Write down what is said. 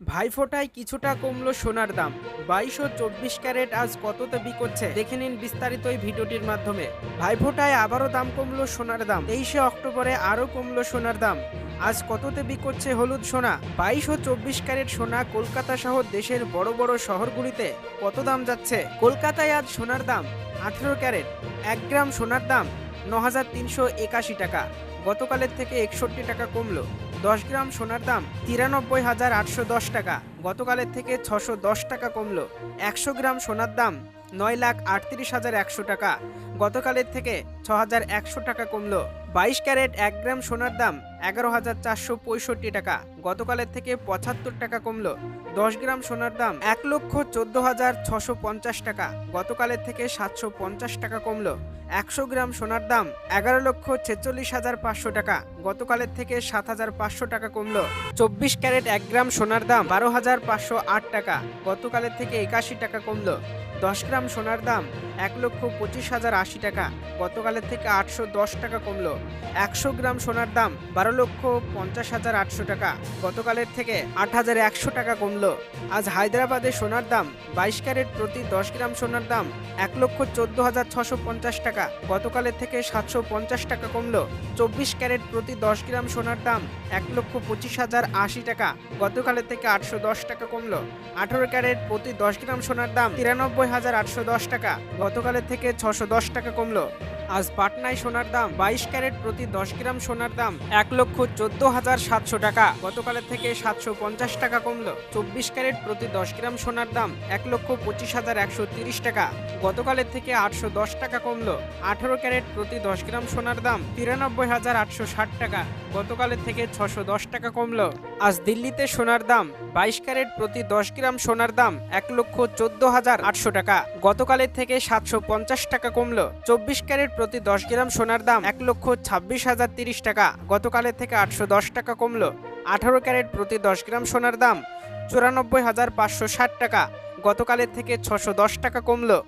ভাইফোঁটায় কিছুটা কমলো সোনার দাম। বাইশ ও চব্বিশ ক্যারেট আজ কততে বিকোচ্ছে দেখে নিন বিস্তারিত এই ভিডিওটির মাধ্যমে। ভাইফোঁটায় আবারও দাম কমলো সোনার দাম। তেইশে অক্টোবরে আরও কমলো সোনার দাম। আজ কততে বিকোচ্ছে হলুদ সোনা? বাইশ ও চব্বিশ ক্যারেট সোনা কলকাতা সহ দেশের বড় বড় শহরগুলিতে কত দাম যাচ্ছে? কলকাতায় আজ সোনার দাম আঠেরো ক্যারেট। এক গ্রাম সোনার দাম ন হাজার তিনশো একাশি টাকা। গতকালের থেকে একষট্টি টাকা কমলো। দশ গ্রাম সোনার দাম তিরানব্বই হাজার আটশো দশ টাকা। গতকালের থেকে ছশো দশ টাকা কমলো। একশো গ্রাম সোনার দাম নয় লাখ আটত্রিশ হাজার একশো টাকা। গতকালের থেকে ছ হাজার একশো টাকা কমলো। বাইশ ক্যারেট এক গ্রাম সোনার দাম এগারো হাজার চারশো পঁয়ষট্টি টাকা। গতকালের থেকে পঁচাত্তর টাকা কমলো। দশ গ্রাম সোনার দাম এক লক্ষ চোদ্দ হাজার ছশো পঞ্চাশ টাকা। গতকালের থেকে সাতশো পঞ্চাশ টাকা কমলো। একশো গ্রাম সোনার দাম এগারো লক্ষ ছেচল্লিশ হাজার পাঁচশো টাকা। গতকালের থেকে সাত হাজার পাঁচশো টাকা কমলো। চব্বিশ ক্যারেট এক গ্রাম সোনার দাম বারো হাজার পাঁচশো আট টাকা। গতকালের থেকে একাশি টাকা কমলো। দশ গ্রাম সোনার দাম এক লক্ষ পঁচিশ হাজার আশি টাকা। গতকালের থেকে আটশো দশ টাকা কমলো। একশো গ্রাম সোনার দাম বারো লক্ষ পঞ্চাশ হাজার আটশো টাকা। গতকালের থেকে আট হাজার একশো টাকা কমলো। আজ হায়দ্রাবাদে সোনার দাম বাইশ ক্যারেট প্রতি দশ গ্রাম সোনার দাম এক লক্ষ চোদ্দ হাজার ছশো পঞ্চাশ টাকা। গতকালের থেকে সাতশো পঞ্চাশ টাকা কমলো। চব্বিশ ক্যারেট প্রতি দশ গ্রাম সোনার দাম এক লক্ষ পঁচিশ হাজার আশি টাকা। গতকালের থেকে আটশো দশ টাকা কমলো। আঠারো ক্যারেট প্রতি দশ গ্রাম সোনার দাম তিরানব্বই হাজার আটশো দশ টাকা। গতকালের থেকে ছশো দশ টাকা কমলো। আজ পাটনায় সোনার দাম বাইশ ক্যারেট প্রতি দশ গ্রাম সোনার দাম এক লক্ষ চোদ্দ হাজার সাতশো টাকা। গতকালের থেকে সাতশো পঞ্চাশ টাকা কমলো। চব্বিশ ক্যারেট প্রতি দশ গ্রাম সোনার দাম এক লক্ষ পঁচিশ হাজার একশো তিরিশ টাকা। গতকালের থেকে আটশো দশ টাকা কমলো। আঠারো ক্যারেট প্রতি দশ গ্রাম সোনার দাম তিরানব্বই হাজার আটশো ষাট টাকা। গতকালের থেকে ছশো দশ টাকা কমলো। আজ দিল্লিতে সোনার দাম, বাইশ ক্যারেট প্রতি দশ গ্রাম সোনার দাম এক লক্ষ চোদ্দ হাজার আটশো টাকা। গতকালের থেকে সাতশো পঞ্চাশ টাকা কমলো। চব্বিশ ক্যারেট প্রতি দশ গ্রাম সোনার দাম এক লক্ষ ছাব্বিশ হাজার তিরিশ টাকা। গতকালের থেকে আটশো দশ টাকা কমলো। আঠারো ক্যারেট প্রতি দশ গ্রাম সোনার দাম চুরানব্বই হাজার পাঁচশো ষাট টাকা। গতকালের থেকে ছশো দশ টাকা কমলো।